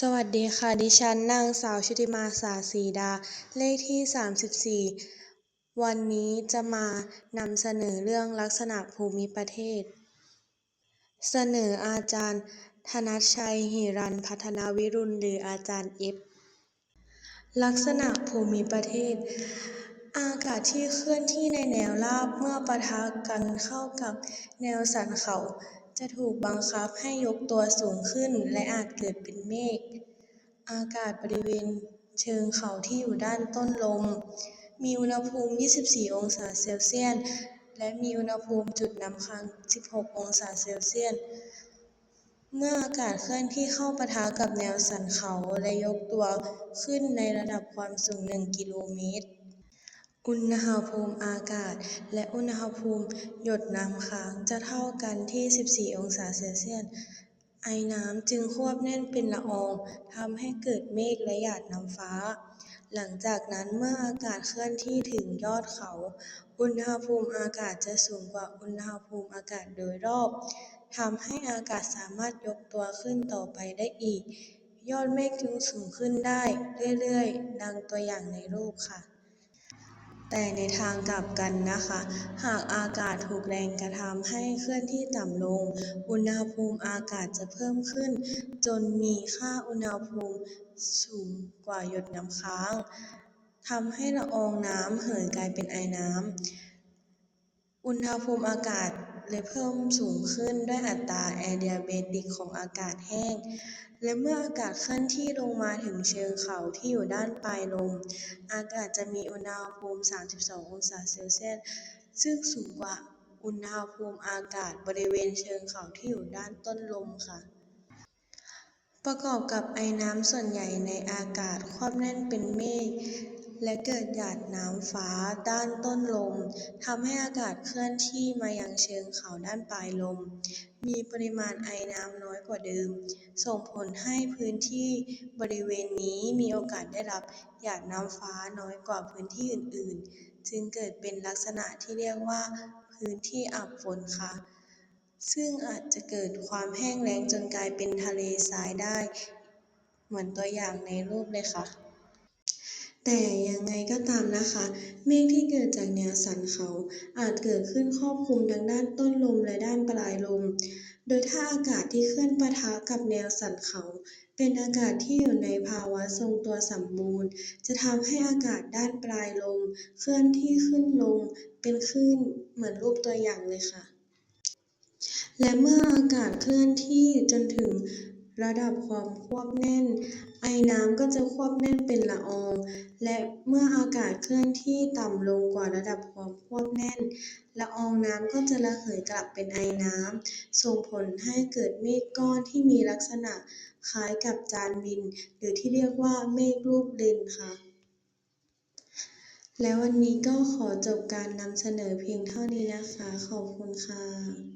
สวัสดีค่ะ ดิฉันนางสาวชุติมาสาสีดา เลขที่ 34 วันนี้จะมานำเสนอเรื่องลักษณะภูมิประเทศ เสนออาจารย์ ธนัชชัยหิรัญย์พัฒนาวิรุฬหรืออาจารย์เอฟลักษณะภูมิประเทศ อากาศที่เคลื่อนที่ในแนวราบเมื่อปะทะกันเข้ากับแนวสันเขา จะถูกบังคับให้ยกตัวสูงขึ้นและอาจเกิดเป็นเมฆ อากาศบริเวณเชิงเขาที่อยู่ด้านต้นลม มีอุณหภูมิ 24 องศาเซลเซียส และมีอุณหภูมิจุดน้ำค้าง 16 องศาเซลเซียส เมื่ออากาศเคลื่อนที่เข้าปะทะกับแนวสันเขาและยกตัวขึ้นในระดับความสูง 1 กิโลเมตร อุณหภูมิอากาศ และอุณหภูมิหยดน้ำค้างจะเท่ากันที่ 14 องศาเซลเซียส ไอน้ำจึงควบแน่นเป็นละอองทำให้เกิดเมฆและหยาดน้ำฟ้า หลังจากนั้นเมื่ออากาศเคลื่อนที่ถึงยอดเขา อุณหภูมิอากาศจะสูงกว่าอุณหภูมิอากาศโดยรอบทำให้อากาศสามารถยกตัวขึ้นต่อไปได้อีก ยอดเมฆจึงสูงขึ้นได้เรื่อยๆ ดังตัวอย่างในรูปค่ะ แต่ในทางกลับกันนะคะ หากอากาศถูกแรงกระทำให้เคลื่อนที่ต่ำลง อุณหภูมิอากาศจะเพิ่มขึ้น จนมีค่าอุณหภูมิสูงกว่าหยดน้ำค้างทำให้ละอองน้ำเหินกลายเป็นไอน้ำ อุณหภูมิอากาศ เลยเพิ่มสูงขึ้นด้วยอัตราแอเดียเบติกของอากาศแห้ง และเมื่ออากาศเคลื่อนที่ลงมาถึงเชิงเขาที่อยู่ด้านปลายลม อากาศจะมีอุณหภูมิ 32 องศาเซลเซียส ซึ่งสูงกว่าอุณหภูมิอากาศบริเวณเชิงเขาที่อยู่ด้านต้นลมค่ะ ประกอบกับไอน้ำส่วนใหญ่ในอากาศควบแน่นเป็นเมฆ และเกิดหยาดน้ำฟ้าด้านต้นลมทำให้อากาศเคลื่อนที่มายังเชิงเขาด้านปลายลม มีปริมาณไอน้ำน้อยกว่าเดิม ส่งผลให้พื้นที่บริเวณนี้มีโอกาสได้รับหยาดน้ำฟ้าน้อยกว่าพื้นที่อื่น ๆ จึงเกิดเป็นลักษณะที่เรียกว่า พื้นที่อับฝนค่ะซึ่งอาจจะเกิดความแห้งแล้งจนกลายเป็นทะเลทรายได้ เหมือนตัวอย่างในรูปเลยค่ะ แต่ยังไงก็ตามนะคะ เมฆที่เกิดจากแนวสันเขาอาจเกิดขึ้นครอบคลุมทั้งด้านต้นลมและด้านปลายลม โดยถ้าอากาศที่เคลื่อนปะทะกับแนวสันเขา เป็นอากาศที่อยู่ในภาวะทรงตัวสมบูรณ์ จะทำให้อากาศด้านปลายลมเคลื่อนที่ขึ้นลงเป็นคลื่นเหมือนรูปตัวอย่างเลยค่ะ และเมื่ออากาศเคลื่อนที่จนถึง ระดับความควบแน่น ไอน้ำก็จะควบแน่นเป็นละออง และเมื่ออากาศเคลื่อนที่ต่ำลงกว่าระดับความควบแน่น ละอองน้ำก็จะระเหยกลับเป็นไอน้ำ ส่งผลให้เกิดเมฆก้อนที่มีลักษณะคล้ายกับจานบิน หรือที่เรียกว่าเมฆรูปเลนค่ะ และวันนี้ก็ขอจบการนำเสนอเพียงเท่านี้นะคะ ขอบคุณค่ะ